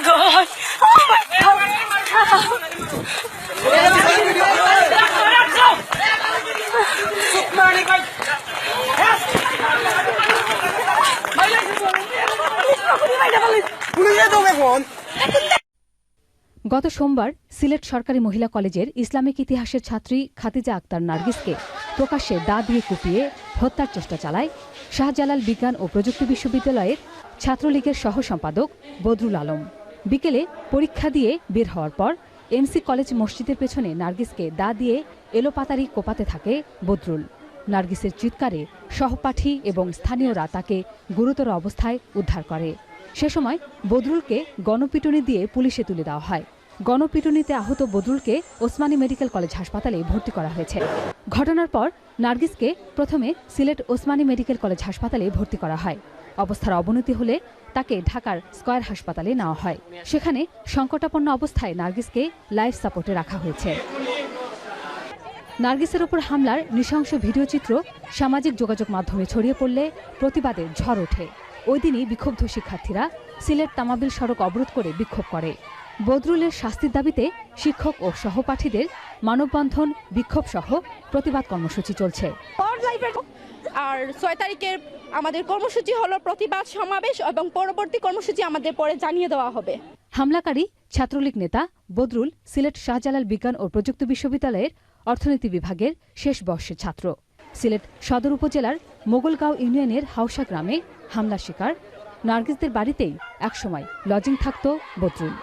god! Oh my god! গত সোমবার সিলেট সরকারি মহিলা কলেজের ইসলামিক ইতিহাসের ছাত্রী খাতিজা আক্তার নার্গিসকে প্রকাশ্যে দা দিয়ে কুপিয়ে হত্যার চেষ্টা চালায় শাহজালাল বিজ্ঞান ও প্রযুক্তি বিশ্ববিদ্যালয়ের ছাত্রলীগের সহ সম্পাদক বদরুল আলম বিকেলে পরীক্ষা দিয়ে বের হওয়ার পর এমসি কলেজ মসজিদের পেছনে নার্গিসকে দা দিয়ে এলোপাতারি কোপাতে থাকে বদরুল। নার্গিসের চিৎকারে সহপাঠী এবং স্থানীয়রা তাকে গুরুতর অবস্থায় উদ্ধার করে। সে সময় বদরুলকে গণপিটুনি দিয়ে পুলিশে তুলে দেওয়া হয়। গণপিটুনিতে আহত বদরুলকে ওসমানী মেডিকেল কলেজ হাসপাতালে ভর্তি করা হয়েছে। ঘটনার পর নার্গিসকে প্রথমে সিলেট ওসমানী মেডিকেল কলেজ হাসপাতালে ভর্তি করা হয়। অবস্থার অবনতি হলে তাকে ঢাকার স্কয়ার হাসপাতালে নেওয়া হয়। সেখানে সংকটাপন্ন অবস্থায় নার্গিসকে লাইফ সাপোর্টে রাখা হয়েছে। নার্গিসের ওপর হামলার নৃশংস ভিডিওচিত্র সামাজিক যোগাযোগ মাধ্যমে ছড়িয়ে পড়লে প্রতিবাদে ঝড় ওঠে। ওই দিনই বিক্ষুব্ধ শিক্ষার্থীরা সিলেট তামাবিল সড়ক অবরোধ করে বিক্ষোভ করে। বদরুলের শাস্তির দাবিতে শিক্ষক ও সহপাঠীদের মানববন্ধন বিক্ষোভ সহ প্রতিবাদ কর্মসূচি চলছে। আর ছয় তারিখের আমাদের কর্মসূচি হলো প্রতিবাদ সমাবেশ এবং পরবর্তী কর্মসূচি আমাদের পরে জানিয়ে দেওয়া হবে। হামলাকারী ছাত্রলীগ নেতা বদরুল সিলেট শাহজালাল বিজ্ঞান ও প্রযুক্তি বিশ্ববিদ্যালয়ের অর্থনীতি বিভাগের শেষ বর্ষের ছাত্র। সিলেট সদর উপজেলার মোগলগাঁও ইউনিয়নের হাউসা গ্রামে হামলা শিকার। নার্গিসদের বাড়িতেই একসময় লজিং থাকত বদরুল।